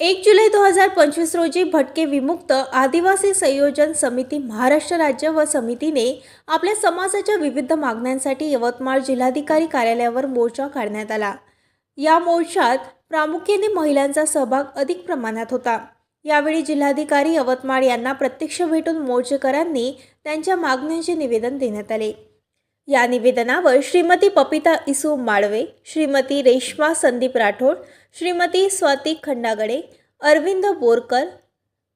एक जुलै दोन हजार पंचवीस रोजी भटके विमुक्त आदिवासी संयोजन समिती महाराष्ट्र राज्य व समितीने आपल्या समाजाच्या विविध मागण्यांसाठी यवतमाळ जिल्हाधिकारी कार्यालयावर मोर्चा काढण्यात आला. या मोर्चात प्रामुख्याने महिलांचा सहभाग अधिक प्रमाणात होता. यावेळी जिल्हाधिकारी यवतमाळ यांना प्रत्यक्ष भेटून मोर्चेकरांनी त्यांच्या मागण्यांचे निवेदन देण्यात आले. या निवेदनावर श्रीमती पपिता इसू माळवे श्रीमती रेश्मा संदीप राठोड श्रीमती स्वाती खंडागडे अरविंद बोरकर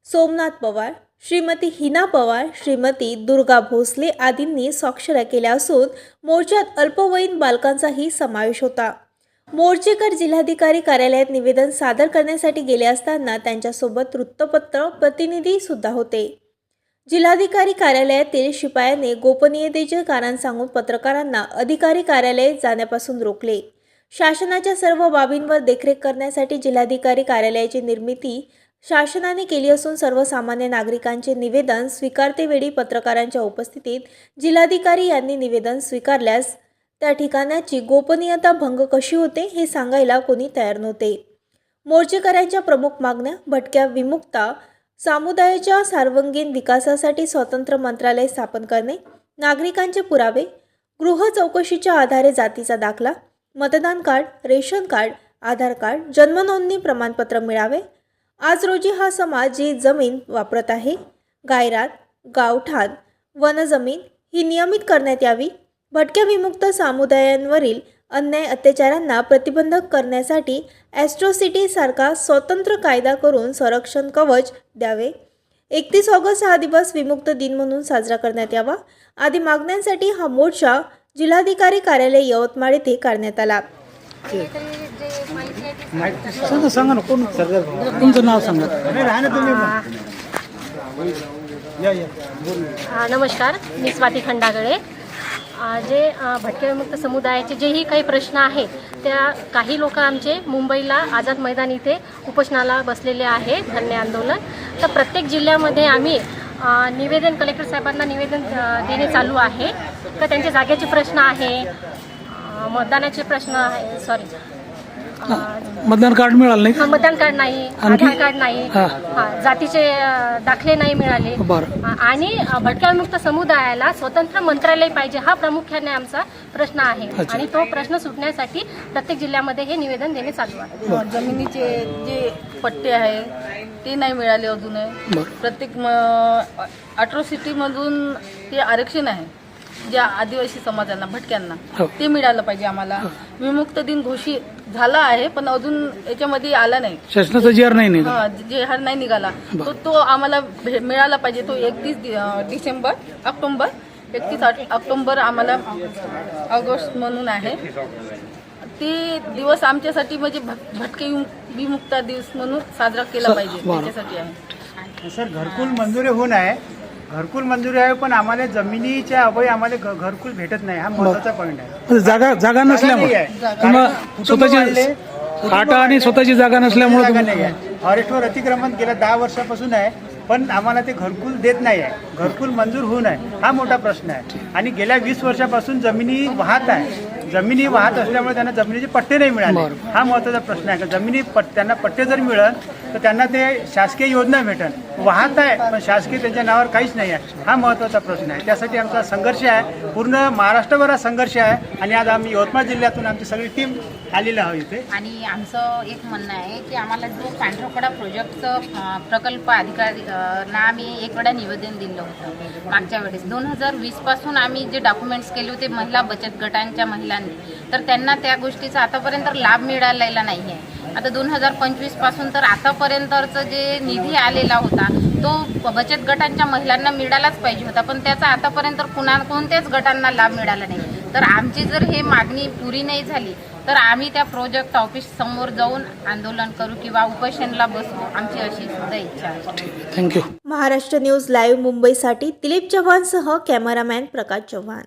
सोमनाथ पवार श्रीमती हिना पवार श्रीमती दुर्गा भोसले आदींनी स्वाक्षऱ्या केल्या असून मोर्चात अल्पवयीन बालकांचाही समावेश होता. मोर्चेकर जिल्हाधिकारी कार्यालयात निवेदन सादर करण्यासाठी गेले असताना त्यांच्यासोबत वृत्तपत्र प्रतिनिधी सुद्धा होते. जिल्हाधिकारी कार्यालयातील शिपायाने गोपनीयतेचे कारण सांगून पत्रकारांना अधिकारी कार्यालयात जाण्यापासून रोखले. शासनाच्या सर्व बाबींवर देखरेख करण्यासाठी जिल्हाधिकारी कार्यालयाची निर्मिती शासनाने केली असून सर्वसामान्य नागरिकांचे निवेदन स्वीकारतेवेळी पत्रकारांच्या उपस्थितीत जिल्हाधिकारी यांनी निवेदन स्वीकारल्यास त्या ठिकाणाची गोपनीयता भंग कशी होते हे सांगायला कोणी तयार नव्हते. मोर्चेकऱ्यांच्या प्रमुख मागण्या भटक्या विमुक्ता समुदायाच्या सार्वंगीण विकासासाठी स्वतंत्र मंत्रालय स्थापन करणे नागरिकांचे पुरावे गृह चौकशीच्या आधारे जातीचा दाखला मतदान card ration card Aadhaar card जन्मनोंदणी प्रमाणपत्र मिळावे. आज रोजी हा समाज जी जमीन वापरत आहे गायरात गावठाण वनजमीन ही नियमित करण्यात यावी. भटक्या विमुक्त समुदायांवरील अन्याय अत्याचारांना प्रतिबंधक करण्यासाठी ॲस्ट्रॉसिटी सारखा स्वतंत्र कायदा करून संरक्षण कवच द्यावे. एकतीस ऑगस्ट हा दिवस विमुक्त दिन म्हणून साजरा करण्यात यावा. आदी मागण्यांसाठी हा मोर्चा जिल्हाधिकारी कार्यालय यवतमाळ येथे काढण्यात आला. सांगा ना कोण? तुमचं नाव सांगा. नमस्कार. मी स्वाती खंडागळे. जे अ, भटके विमुक्त समुदायाचे जेही काही प्रश्न आहेत त्या काही लोक आमचे मुंबईला आझाद मैदान इथे उपोषणाला बसलेले आहे धरणे आंदोलन. तर प्रत्येक जिल्ह्यामध्ये आम्ही निवेदन कलेक्टर साहेबांना निवेदन देणे चालू आहे. तर त्यांच्या जागेचे प्रश्न आहे मतदानाचे प्रश्न आहे सॉरी मतदान कार्ड मिळालं नाही मतदान कार्ड नाही आणखी? आधार कार्ड नाही. हा. हा, जातीचे अ, दाखले नाही मिळाले. बरं. आ- आणि अ, भटक्याविमुक्त समुदायाला स्वतंत्र मंत्रालय पाहिजे हा प्रामुख्याने आमचा प्रश्न आहे. अच्छा. आणि तो प्रश्न सुटण्यासाठी प्रत्येक जिल्ह्यामध्ये हे निवेदन देणे चालू आहे. जमिनीचे जे पट्टे आहे ते नाही मिळाले अजूनही. बरं. प्रत्येक अट्रॉसिटीमधून ते आरक्षण आहे. ज्या आदिवासी समाजांना भटक्यांना हो. ते मिळालं पाहिजे आम्हाला. विमुक्त दिन घोषित झाला आहे पण अजून याच्यामध्ये आला नाही. शासनाचा जी आर नाही नाही हा जे हार नाही निघाला. तो तो आम्हाला भे- मिळाला पाहिजे. तो एकतीस डिसेंबर ऑक्टोबर एकतीस ऑक्टोबर आम्हाला ऑगस्ट म्हणून आहे. ते दिवस आमच्यासाठी म्हणजे भट- भटके विमु- विमुक्ता दिवस म्हणून साजरा केला पाहिजे. त्याच्यासाठी आहे. सर घरकुल मंजुरी होऊन आहे घरकुल मंजुरी आहे पण आम्हाला जमिनीच्या अभावी आम्हाला घ- घरकुल भेटत नाही. हा महत्त्वाचा पॉईंट आहे. म्हणजे जागा जागा नसल्यामुळे. आहे. किंवा कुटुंब वाढले, स्वतःची कुटुंब खाटा आणि वाढले, स्वतःची जागा नसल्यामुळे जागा तुम्ही- नाही आहे. फॉरेस्टवर अतिक्रमण गेल्या दहा वर्षापासून आहे पण आम्हाला ते घरकुल देत नाही आहे. घरकुल मंजूर होऊन आहे हा मोठा प्रश्न आहे. आणि गेल्या वीस वर्षापासून जमिनी वाहत आहे. जमिनी वाहत असल्यामुळे त्यांना जमिनीचे पट्टे नाही मिळाले. हा महत्त्वाचा प्रश्न आहे. का जमिनी पट त्यांना पट्टे जर मिळत तर त्यांना ते शासकीय योजना भेटल वाहत आहे पण शासकीय त्यांच्या नावावर काहीच नाही आहे. हा महत्त्वाचा प्रश्न आहे. त्यासाठी आमचा संघर्ष आहे. पूर्ण महाराष्ट्रभरात संघर्ष आहे. आणि आज आम्ही यवतमाळ जिल्ह्यातून आमची सगळी टीम आलेलं हवं इथे. आणि आमचं एक म्हणणं आहे की आम्हाला जो पांढरकडा प्रोजेक्टचं प्रकल्प अधिकारी ना आम्ही एक वेळा निवेदन दिलं होतं मागच्या वेळेस. दोन हजार वीसपासून आम्ही जे डॉक्युमेंट्स केले होते महिला बचत गटांच्या महिलांनी तर त्यांना त्या गोष्टीचा आतापर्यंत लाभ मिळालेला नाही आहे आता दोन हजार पंचवीसपासून तर आतापर्यंतचं जे निधी आलेला होता तो बचत गटांच्या महिलांना मिळालाच पाहिजे होता पण त्याचा आतापर्यंत कुणा कोणत्याच गटांना लाभ मिळाला नाही. तर आमची जर हे मागणी पुरी नाही झाली तर आम्ही त्या प्रोजेक्ट ऑफिस समोर जाऊन आंदोलन करू किंवा उपोषणला बसू आमची अशी सुद्धा इच्छा आहे. Thank you Maharashtra news live मुंबईसाठी दिलीप चव्हाणसह कॅमेरामॅन प्रकाश चव्हाण.